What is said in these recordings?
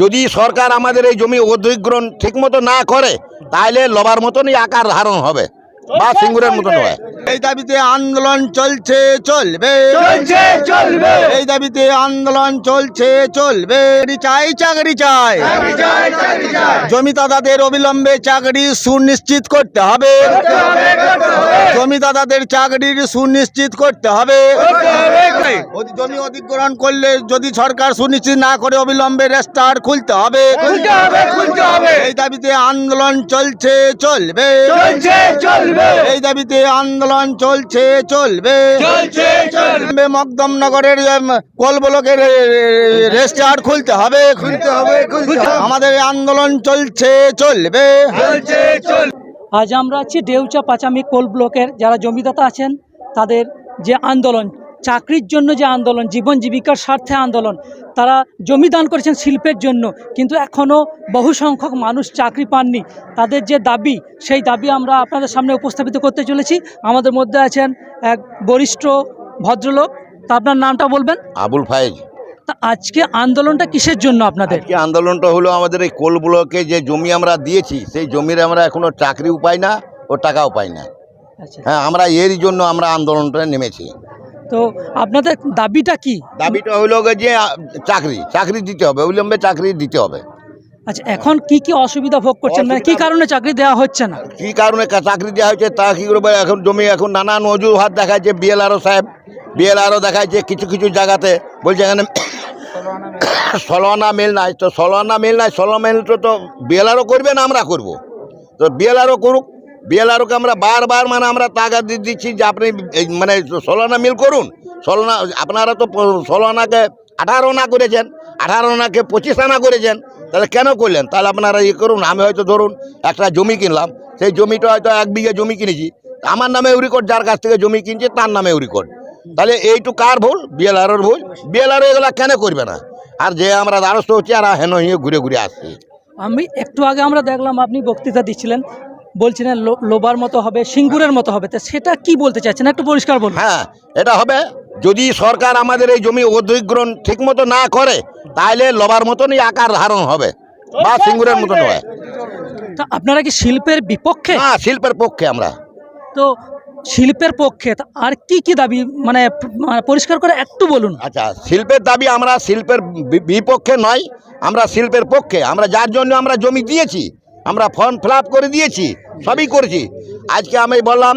যদি সরকার আমাদের এই জমি অধিগ্রহণ ঠিকমতো না করে তাহলে লবার মতনই আকার ধারণ হবে। বা সিঙ্গুরের মতন হয়। এই দাবিতে আন্দোলন চলছে চলবে। চলছে চলবে। এই দাবিতে আন্দোলন চলছে চলবে। চাকরি চাই চাকরি চাই। জমিদাতাদের অবিলম্বে চাকরি সুনিশ্চিত করতে হবে। করতে হবে, করতে চাকরির সুনিশ্চিত করতে হবে। জমি অধিগ্রহণ করলে যদি সরকার সুনিশ্চিত না করে অবিলম্বে রেস্টার খুলতে হবে। খুলতে হবে, খুলতে হবে। এই দাবিতে আন্দোলন চলছে চলবে। চলছে চলবে। এই দাবিতে আন্দোলন চলছে চলবে। চলছে চলবে। মকদমনগরের কল ব্লকের রেস্টার খুলতে হবে খুলতে হবে আমাদের আন্দোলন চলছে চলবে। চলছে চলবে। আজ আমরা আছি ডেউচা পাচামি কোল ব্লকের যারা জমিদাতা আছেন তাদের যে আন্দোলন চাকরির জন্য যে আন্দোলন জীবন জীবিকার স্বার্থে আন্দোলন তারা জমি দান করেছেন শিল্পের জন্য কিন্তু এখনও বহু সংখ্যক মানুষ চাকরি পাননি। তাদের যে দাবি সেই দাবি আমরা আপনাদের সামনে উপস্থাপিত করতে চলেছি। আমাদের মধ্যে আছেন এক বরিষ্ঠ ভদ্রলোক তা আপনার নামটা বলবেন? আবুল ফায়েজ। তা আজকে আন্দোলনটা কিসের জন্য আপনাদের? আজকে আন্দোলনটা হলো আমাদের এই কোল ব্লকে যে জমি আমরা দিয়েছি সেই জমির আমরা এখনও চাকরিও পাই না ও টাকাও পাই না। আচ্ছা। হ্যাঁ আমরা এরই জন্য আমরা আন্দোলনটা নেমেছি। তো আপনাদের দাবিটা কি? দাবিটা গিয়ে যে চাকরি চাকরি দিতে হবে অবিলম্বে চাকরি দিতে হবে। আচ্ছা এখন কি কি অসুবিধা ভোগ করছেন? মানে কি কারণে চাকরি দেওয়া হচ্ছে না? কি কারণে কা- চাকরি দেওয়া হয়েছে তা কি করবে এখন জমি এখন নানান অজুহাত দেখাচ্ছে বিএলআরও সাহেব। বিএলআরও দেখাচ্ছে কিছু কিছু জায়গাতে। বলছে এখানে ষোলোনা মেল নাই। তো ষোলোনা মেল নাই ষোলো মেল তো তো বিএলআরও করবে না আমরা করব। তো বিএলআরও করুক বিএলআরওকে আমরা বারবার মানে আমরা দিয়ে দিচ্ছি যে আপনি মানে ষোলোনা মিল করুন। ষোলোনা আপনারা তো আনাকে আঠারো আনা করেছেন, আঠারো আনাকে পঁচিশ আনা করেছেন, তাহলে কেন করলেন? তাহলে আপনারা ইয়ে করুন, আমি হয়তো ধরুন একটা জমি কিনলাম, সেই জমিটা হয়তো এক বিঘে জমি কিনেছি আমার নামে রেকর্ড যার কাছ থেকে জমি কিনছে, তার নামে রেকর্ড তাহলে এইটু কার ভুল? বিএলআরওর ভুল? বিএলআরও এগুলা কেন করবে না? আর যে আমরা দ্বারস্থ হচ্ছি আর হেন হয়ে ঘুরে ঘুরে আসছি। আমি একটু আগে আমরা দেখলাম, আপনি বক্তৃতা দিচ্ছিলেন বলছিলেন লো- লোবার মতো হবে সিঙ্গুরের মতো হবে তা সেটা কি বলতে চাইছেন? একটু পরিষ্কার বলুন। হ্যাঁ এটা হবে যদি সরকার আমাদের এই জমি অধিগ্রহণ ঠিকমতো না করে তাহলে লোবার মতনই আকার ধারণ হবে বা সিঙ্গুরের মতন হয় তা আপনারা কি শিল্পের বিপক্ষে? হ্যাঁ শিল্পের পক্ষে আমরা। তো শিল্পের পক্ষে আর কি কি দাবি মানে মানে পরিষ্কার করে একটু বলুন। আচ্ছা শিল্পের দাবি আমরা শিল্পের বিপক্ষে নয় আমরা শিল্পের পক্ষে আমরা যার জন্য আমরা জমি দিয়েছি আমরা ফর্ম ফিল করে দিয়েছি, সবই করেছি। আজকে আমি বললাম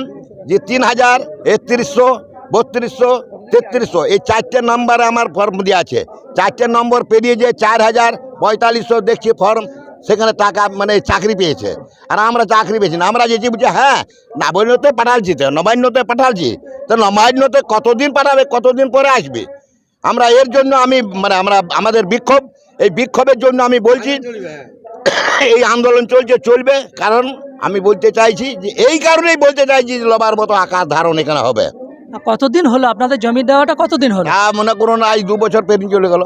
যে তিন হাজার একত্রিশশো, বত্রিশশো, তেত্রিশশো, এই চারটে নম্বরে আমার ফর্ম দেওয়া আছে। চারটে নম্বর পেরিয়ে যে চার হাজার পঁয়তাল্লিশশো দেখছি ফর্ম সেখানে টাকা মানে চাকরি পেয়েছে। আর আমরা চাকরি পেয়েছি না, আমরা যেছি বুঝে হ্যাঁ নবান্নতে পাঠালছি তো, নবান্নতে পাঠালছি। তো নবান্নতে কতদিন পাঠাবে, কতদিন পরে আসবে? আমরা এর জন্য আমি মানে আমরা, আমাদের বিক্ষোভ, এই বিক্ষোভের জন্য আমি বলছি এই আন্দোলন চলছে চলবে। কারণ আমি বলতে চাইছি যে এই কারণেই বলতে চাইছি যে লবার মতো আকার ধারণ এখানে হবে। কতদিন হলো? আপনাদের জমি দেওয়াটা কতদিন হলো? মনে করুন আজ দু বছর পেরিয়ে চলে গেল।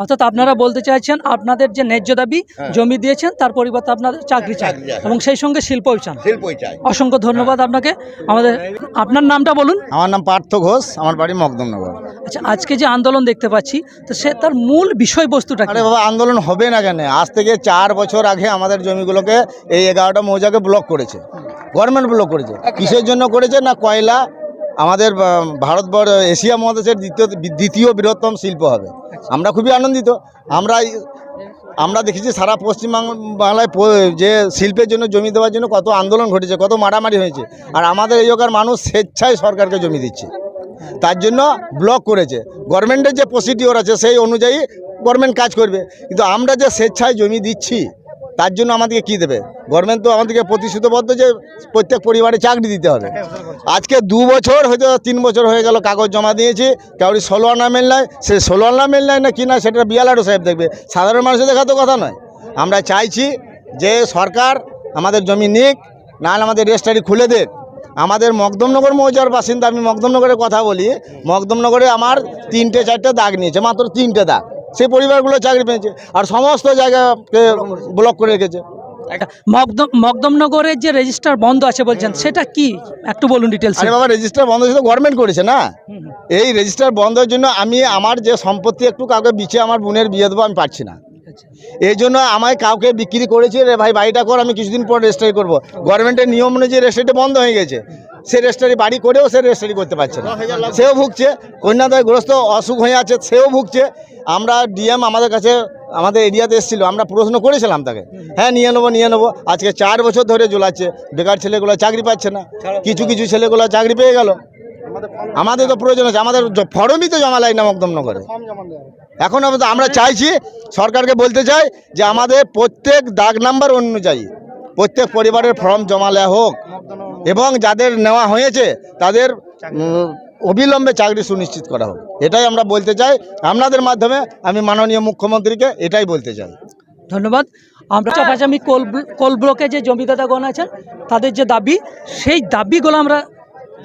অর্থাৎ আপনারা বলতে চাইছেন আপনাদের যে ন্যায্য দাবি জমি দিয়েছেন তার পরিবর্তে আপনাদের চাকরি চান চাকরি এবং সেই সঙ্গে শিল্পও চান। শিল্পই চাই। অসংখ্য ধন্যবাদ আপনাকে। আমাদের আপনার নামটা বলুন। আমার নাম পার্থ ঘোষ আমার বাড়ি মকদমনগর। আচ্ছা আজকে যে আন্দোলন দেখতে পাচ্ছি তো সে তার মূল বিষয়বস্তুটা আরে বাবা আন্দোলন হবে না কেন? আজ থেকে চার বছর আগে আমাদের জমিগুলোকে এই এগারোটা মৌজাকে ব্লক করেছে। গভর্নমেন্ট ব্লক করেছে। কিসের জন্য করেছে না কয়লা আমাদের ভারতবর্ষ এশিয়া মহাদেশের দ্বিতীয় দ্বিতীয় বৃহত্তম শিল্প হবে। আমরা খুবই আনন্দিত। আমরা আমরা দেখেছি সারা পশ্চিম বাংলায় যে শিল্পের জন্য জমি দেওয়ার জন্য কত আন্দোলন ঘটেছে কত মারামারি হয়েছে। আর আমাদের এই জায়গার মানুষ স্বেচ্ছায় সরকারকে জমি দিচ্ছে। তার জন্য ব্লক করেছে। গভর্নমেন্টের যে প্রসিডিওর আছে সেই অনুযায়ী গভর্নমেন্ট কাজ করবে। কিন্তু আমরা যে স্বেচ্ছায় জমি দিচ্ছি তার জন্য আমাদেরকে কি দেবে? গভর্নমেন্ট তো আমাদেরকে প্রতিশ্রুতিবদ্ধ যে প্রত্যেক পরিবারে চাকরি দিতে হবে। আজকে দু বছর হয়তো তিন বছর হয়ে গেল কাগজ জমা দিয়েছি, কাউরি ষোলো আনা মেল নাই, সে ষোলো আনা মেল নাই না কি না সেটা বিয়ালারও সাহেব দেখবে। সাধারণ মানুষের দেখা তো কথা নয়। আমরা চাইছি যে সরকার আমাদের জমি নিক, নাহলে আমাদের রেজিস্ট্রারি খুলে দেখ আমাদের মকদমনগর মৌজার বাসিন্দা, আমি মকদমনগরের কথা বলি মকদমনগরে আমার তিনটে, চারটে দাগ নিয়েছে, মাত্র তিনটে দাগ। সেই পরিবারগুলো চাকরি পেয়েছে আর সমস্ত জায়গাকে ব্লক করে রেখেছে। মকদম মকদমনগরের যে রেজিস্টার বন্ধ আছে বলছেন সেটা কি? একটু বলুন ডিটেলস আরে বাবা রেজিস্টার বন্ধ হয়েছে গভর্নমেন্ট করেছে না? এই রেজিস্টার বন্ধের জন্য আমি আমার যে সম্পত্তি একটু কাউকে বিচে আমার বোনের বিয়ে দেবো আমি পারছি না। এই জন্য আমায় কাউকে বিক্রি করেছে রে ভাই বাড়িটা কর আমি কিছুদিন পর রেজিস্ট্রি করব। গভর্নমেন্টের নিয়ম অনুযায়ী রেজিস্ট্রিটা বন্ধ হয়ে গেছে। সে রেজিস্ট্রি বাড়ি করেও সে রেজিস্ট্রি করতে পারছে না। সেও ভুগছে কন্যাদয় গ্রস্ত অসুখ হয়ে আছে, সেও ভুগছে। আমরা ডিএম আমাদের কাছে, আমাদের এরিয়াতে এসেছিল, আমরা প্রশ্ন করেছিলাম তাকে। হ্যাঁ নিয়ে নেব নিয়ে নেব। আজকে চার বছর ধরে ঝোলাচ্ছে বেকার ছেলেগুলো চাকরি পাচ্ছে না। কিছু কিছু ছেলেগুলো চাকরি পেয়ে গেল। আমাদের তো প্রয়োজন আছে, আমাদের ফর্মই তো জমা লাই না মকদমনগরে এখন আমরা চাইছি, সরকারকে বলতে চাই যে আমাদের প্রত্যেক দাগ নাম্বার অনুযায়ী, প্রত্যেক পরিবারের ফর্ম জমা নেওয়া হোক। এবং যাদের নেওয়া হয়েছে তাদের অবিলম্বে চাকরি সুনিশ্চিত করা হোক। এটাই আমরা বলতে চাই। আপনাদের মাধ্যমে আমি মাননীয় মুখ্যমন্ত্রীকে এটাই বলতে চাই। ধন্যবাদ। আমরা চাপাচামি কোল কোল ব্লকে যে জমিদাতাগণ আছেন তাদের যে দাবি সেই দাবিগুলো আমরা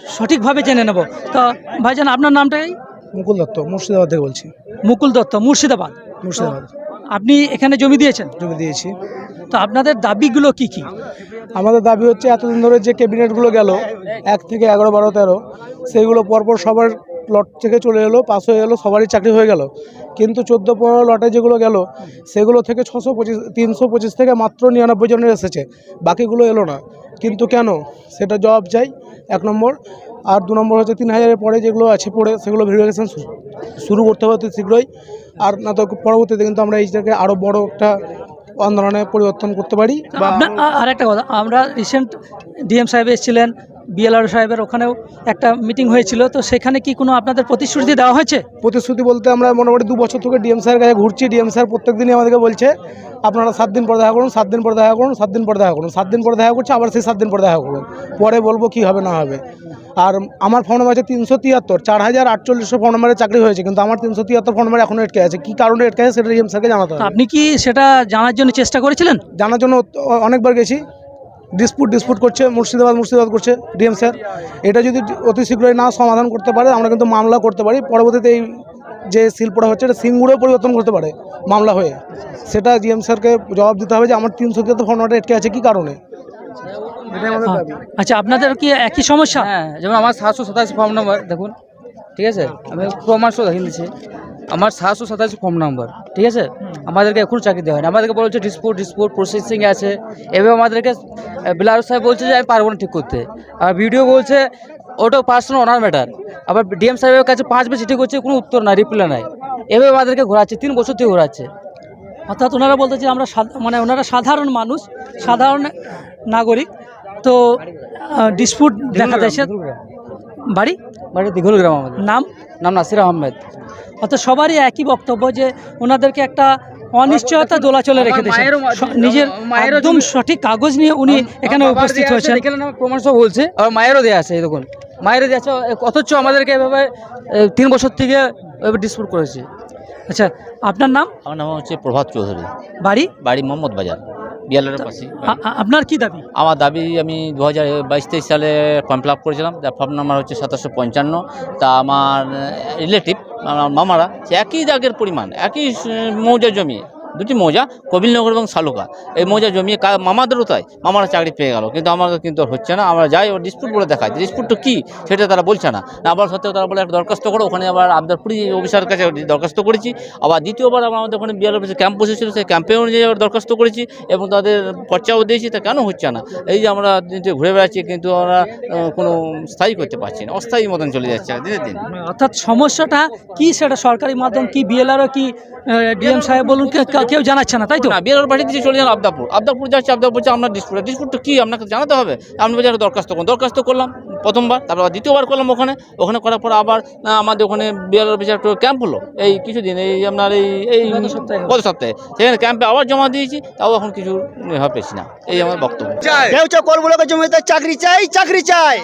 সঠিকভাবে জেনে নেব। তো ভাইজান আপনার নামটাই মুকুল দত্ত মুর্শিদাবাদ থেকে বলছি। মুকুল দত্ত মুর্শিদাবাদ। মুর্শিদাবাদ। আপনি এখানে জমি দিয়েছেন? জমি দিয়েছি। তো আপনাদের দাবিগুলো কি কি? আমাদের দাবি হচ্ছে এতদিন ধরে যে ক্যাবিনেটগুলো গেল, এক থেকে এগারো, বারো, তেরো, সেইগুলো পরপর সবার লট থেকে চলে এলো, পাস হয়ে গেলো সবারই চাকরি হয়ে গেল। কিন্তু চোদ্দ, পনেরো লটে যেগুলো গেল, সেগুলো থেকে ছশো পঁচিশ, তিনশো পঁচিশ থেকে মাত্র নিরানব্বই জনের এসেছে, বাকিগুলো এলো না। কিন্তু কেন? সেটা জবাব চাই, এক নম্বর। আর দু নম্বর হচ্ছে তিন হাজারের পরে যেগুলো আছে পড়ে, সেগুলো ভেরিফিকেশান শুরু করতে হবে অতি শীঘ্রই। আর না তো পরবর্তীতে কিন্তু আমরা এইটাকে আরও বড় একটা আন্দোলনে পরিবর্তন করতে পারি আর একটা কথা আমরা রিসেন্ট ডিএম সাহেব এসেছিলেন বিএলআর সাহেবের ওখানেও একটা মিটিং হয়েছিল। তো সেখানে কি কোনো আপনাদের প্রতিশ্রুতি দেওয়া হয়েছে? প্রতিশ্রুতি বলতে আমরা মোটামুটি দু বছর থেকে ডিএম স্যারের কাছে ঘুরছি। ডিএম স্যার প্রত্যেক দিনই আমাদেরকে বলছে আপনারা সাত দিন পর দেখা করুন সাত দিন পর দেখা করুন সাত দিন পর দেখা করুন সাত দিন পর দেখা করছে আবার সেই সাত দিন পর দেখা করুন। পরে বলব কি হবে না হবে। আর আমার ফোন নাম্বার আছে তিনশো তিয়াত্তর চার হাজার আটচল্লিশশো ফোন নাম্বারে চাকরি হয়েছে কিন্তু আমার তিনশো তিয়াত্তর ফোন নাম্বার এখনও আটকে আছে। কী কারণে আটকে আছে সেটা ডিএম স্যারকে জানাতে হবে। আপনি কি সেটা জানার জন্য চেষ্টা করেছিলেন? জানার জন্য অনেকবার গেছি। ডিসপুট ডিসপুট করছে মুর্শিদাবাদ মুর্শিদাবাদ করছে ডিএম স্যার। এটা যদি অতি শীঘ্রই না সমাধান করতে পারে আমরা কিন্তু মামলা করতে পারি। পরবর্তীতে এই যে শিল্পটা হচ্ছে এটা সিঙ্গুরেও পরিবর্তন করতে পারে মামলা হয়ে। সেটা ডিএম স্যারকে জবাব দিতে হবে যে আমার তিনশো তিয়াত্তর ফর্মটা আটকে আছে কী কারণে? আমাদের আচ্ছা আপনাদের কি একই সমস্যা? হ্যাঁ যেমন আমার সাতশো সাতাশি ফর্ম নাম্বার দেখুন ঠিক আছে? আমি প্রমাণসহ দেখিয়ে দিচ্ছি। আমার সাতশো সাতাশি ফর্ম নাম্বার ঠিক আছে? আমাদেরকে এখনও চাকরি দেওয়া হয়নি। আমাদেরকে বলছে ডিসপুট ডিসপুট প্রসেসিং আছে। এভাবে আমাদেরকে বিলারু সাহেব বলছে যে আমি পারব না ঠিক করতে। আর ভিডিও বলছে ওটা পার্সোনাল ওনার ম্যাটার আবার ডিএম সাহেবের কাছে পাঁচবার চিঠি করছে কোনো উত্তর নাই রিপ্লাই নাই। এভাবে আমাদেরকে ঘোরাচ্ছে তিন বছর থেকে ঘোরাচ্ছে। অর্থাৎ ওনারা বলতে যে আমরা সাধ- মানে ওনারা সাধারণ মানুষ সাধারণ নাগরিক। তো ডিসপুট দেখা দেশে বাড়ি? বাড়ি দিঘল গ্রাম আমাদের। নাম? নাম নাসির আহমেদ। অর্থাৎ সবারই একই বক্তব্য যে ওনাদেরকে একটা অনিশ্চয়তা দোলাচলে রেখে দিয়েছেন। নিজের মায়েরও একদম সঠিক কাগজ নিয়ে উনি এখানে উপস্থিত হয়েছেন। এখানে আমার প্রমাণ সব বলছে। আর মায়েরও দেওয়া আছে এই দেখুন। মায়েরও দেওয়া আছে অথচ আমাদেরকে এভাবে তিন বছর থেকে ডিসপুট করেছে। আচ্ছা আপনার নাম? আমার নাম হচ্ছে প্রভাত চৌধুরী। বাড়ি? বাড়ি মোহাম্মদ বাজার। বিয়ালের পাশে। আ- আ- আপনার কি দাবি? আমার দাবি আমি দু হাজার বাইশ তেইশ সালে ফর্ম ফিল আপ করেছিলাম তার ফর্ম নাম্বার হচ্ছে সাতাশশো পঞ্চান্ন। তা আমার রিলেটিভ আমার মামারা একই দাগের পরিমাণ একই মৌজার মৌজা জমি। দুটি মৌজা কবিলনগর এবং শালুকা। এই মৌজা জমিয়ে মামাদেরও তাই, মামারা চাকরি পেয়ে গেল। কিন্তু আমাদের কিন্তু হচ্ছে না। আমরা যাই ওর ডিসপুট বলে দেখাই ডিসপুটটা কী, সেটা তারা বলছে না। আবার সত্ত্বেও তারা বলে, একটা দরখাস্ত করো। ওখানে আবার আবদারপুরি অফিসারের কাছে দরখাস্ত করেছি। আবার দ্বিতীয়বার আমরা আমাদের ওখানে বিয়ার অফিসে ক্যাম্প বসেছিল, সেই ক্যাম্পে অনুযায়ী আবার দরখাস্ত করেছি এবং তাদের খরচাও দিয়েছি। তা কেন হচ্ছে না? এই যে আমরা ঘুরে বেড়াচ্ছি, কিন্তু আমরা কোনো স্থায়ী করতে পারছি না। অস্থায়ী মতন চলে যাচ্ছে দিনের দিন। অর্থাৎ সমস্যাটা কি সেটা সরকারি মাধ্যম কি বিএলআরও কি ডিএম সাহেব বলুন কেউ জানাচ্ছে না তাই তো? না বিয়ার বাড়ি দিয়ে চলে যান আবদাপুর। আবদাপুর যাচ্ছে আবদাপুর বলছে আপনার ডিসপুট ডিসপুটটা কী? আপনাকে জানাতে হবে? আপনি একটা দরখাস্ত করুন। দরখাস্ত করলাম প্রথমবার তারপর দ্বিতীয়বার করলাম ওখানে। ওখানে করার পর আবার আমাদের ওখানে বিয়ার অফিসে একটা ক্যাম্প হলো। এই কিছুদিন এই আপনার এই এই গত সপ্তাহে। গত সপ্তাহে। সেখানে ক্যাম্পে আবার জমা দিয়েছি তাও এখন কিছু ভাব পেয়েছি না। এই আমার বক্তব্য। চাই। কেউ চকর জমিতে চাকরি চাই চাকরি চাই।